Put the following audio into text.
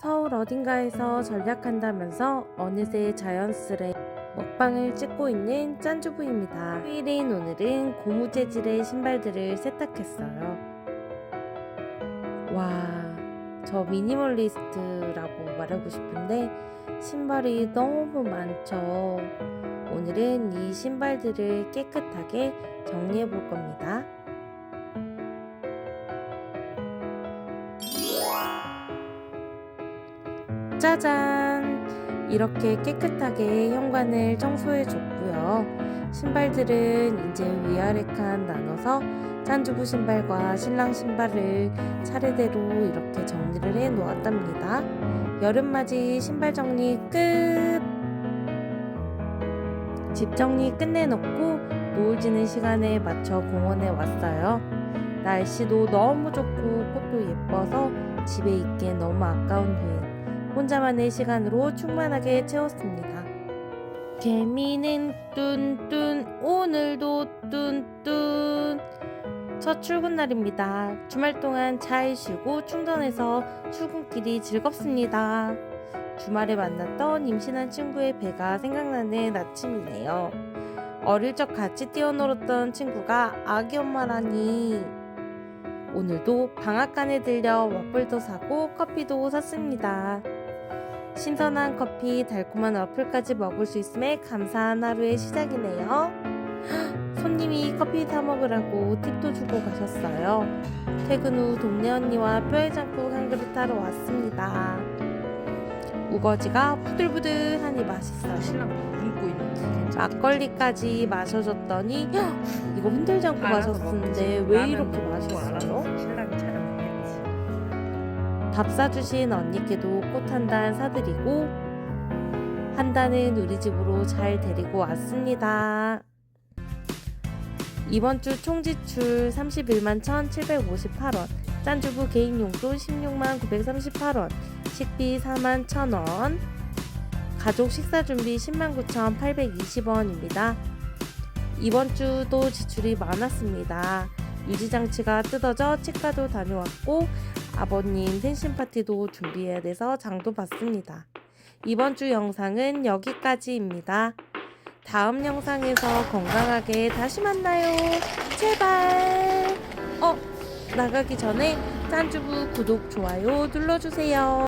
서울 어딘가에서 전략한다면서 어느새 자연스레 먹방을 찍고 있는 짠주부입니다. 휴일인 오늘은 고무 재질의 신발들을 세탁했어요. 와, 저 미니멀리스트라고 말하고 싶은데 신발이 너무 많죠. 오늘은 이 신발들을 깨끗하게 정리해 볼 겁니다. 짜잔! 이렇게 깨끗하게 현관을 청소해 줬고요. 신발들은 이제 위아래 칸 나눠서 짠주부 신발과 신랑 신발을 차례대로 이렇게 정리를 해 놓았답니다. 여름맞이 신발 정리 끝! 집 정리 끝내놓고 노을 지는 시간에 맞춰 공원에 왔어요. 날씨도 너무 좋고 꽃도 예뻐서 집에 있기엔 너무 아까운 휴일. 혼자만의 시간으로 충만하게 채웠습니다. 개미는 뚠뚠 오늘도 뚠뚠 첫 출근 날입니다. 주말 동안 잘 쉬고 충전해서 출근길이 즐겁습니다. 주말에 만났던 임신한 친구의 배가 생각나는 아침이네요. 어릴 적 같이 뛰어놀았던 친구가 아기 엄마라니 오늘도 방앗간에 들려 와플도 사고 커피도 샀습니다. 신선한 커피, 달콤한 와플까지 먹을 수 있음에 감사한 하루의 시작이네요. 손님이 커피 사 먹으라고 팁도 주고 가셨어요. 퇴근 후 동네 언니와 뼈해장국 한 그릇 하러 왔습니다. 우거지가 부들부들하니 맛있어요. 막걸리까지 마셔줬더니 헉, 이거 흔들지 않고 마셨는데 왜 이렇게? 신랑이 잘하겠지. 밥 사주신 언니께도 꽃 한 단 사드리고 한 단은 우리 집으로 잘 데리고 왔습니다. 이번 주 총 지출 31만 1,758원, 짠주부 개인 용돈 16만 938원, 식비 4만 1,000원, 가족 식사 준비 10만 9,820원입니다. 이번 주도 지출이 많았습니다. 유지장치가 뜯어져 치과도 다녀왔고 아버님 생신 파티도 준비해야 돼서 장도 봤습니다. 이번 주 영상은 여기까지입니다. 다음 영상에서 건강하게 다시 만나요. 제발. 어, 나가기 전에 짠주부 구독, 좋아요 눌러주세요.